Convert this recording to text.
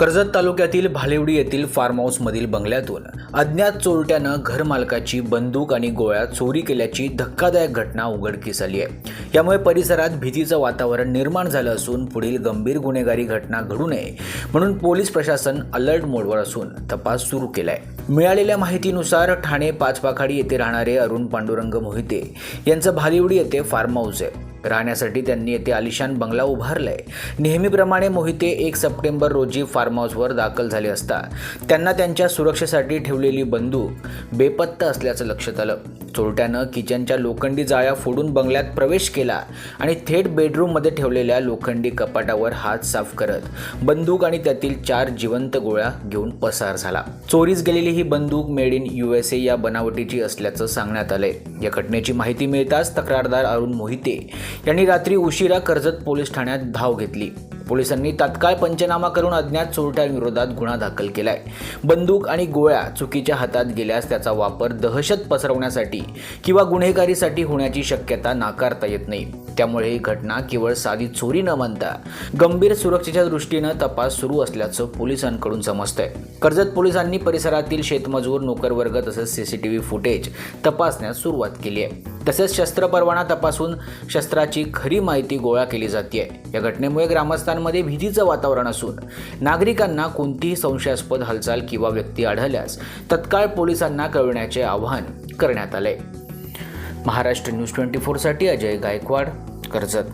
कर्जत तालुक्यातील भालेवडी येथील फार्म हाऊसमधील बंगल्यातून अज्ञात चोरट्यानं घरमालकाची बंदूक आणि गोळ्या चोरी केल्याची धक्कादायक घटना उघडकीस आली आहे. यामुळे परिसरात भीतीचं वातावरण निर्माण झालं असून पुढील गंभीर गुन्हेगारी घटना घडू नये म्हणून पोलीस प्रशासन अलर्ट मोडवर असून तपास सुरू केलाय. मिळालेल्या माहितीनुसार ठाणे पाचपाखाडी येथे राहणारे अरुण पांडुरंग मोहिते यांचं भालिवडी येथे फार्म हाऊस आहे. राहण्यासाठी त्यांनी येथे आलिशान बंगला उभारलाय. नेहमीप्रमाणे मोहिते एक सप्टेंबर रोजी फार्म हाऊसवर दाखल झाले असता त्यांना त्यांच्या सुरक्षेसाठी ठेवलेली बंदूक बेपत्ता असल्याचं लक्षात आलं. चोरट्यानं किचनच्या लोखंडी जाळ्या फोडून बंगल्यात प्रवेश केला आणि थेट बेडरूममध्ये ठेवलेल्या लोखंडी कपाटावर हात साफ करत बंदूक आणि त्यातील चार जिवंत गोळ्या घेऊन पसार झाला. चोरीस गेलेली ही बंदूक made in U S A या बनावटीची असल्याचं सांगण्यात आलंय. या घटनेची माहिती मिळताच तक्रारदार अरुण मोहिते यांनी रात्री उशिरा कर्जत पोलीस ठाण्यात धाव घेतली. पोलिसांनी तात्काळ पंचनामा करून अज्ञात चोरट्यांविरोधात गुन्हा दाखल केलाय. बंदूक आणि गोळ्या चुकीच्या हातात गेल्यास त्याचा वापर दहशत पसरवण्यासाठी किंवा गुन्हेगारीसाठी होण्याची शक्यता नाकारता येत नाही. त्यामुळे ही घटना केवळ साधी चोरी न मानता गंभीर सुरक्षेच्या दृष्टीनं तपास सुरू असल्याचं पोलिसांकडून समजतंय. कर्जत पोलिसांनी परिसरातील शेतमजूर नोकरवर्ग तसंच सीसीटीव्ही फुटेज तपासण्यास सुरुवात केली आहे. तसेच शस्त्र परवाना तपासून शस्त्राची खरी माहिती गोळा केली जाते या घटनेमुळे ग्रामस्थांमध्ये भीतीचं वातावरण असून नागरिकांना कोणतीही संशयास्पद हालचाल किंवा व्यक्ती आढळल्यास तत्काळ पोलिसांना कळविण्याचे आवाहन करण्यात आले महाराष्ट्र न्यूज ट्वेंटी फोरसाठी अजय गायकवाड कर्जत.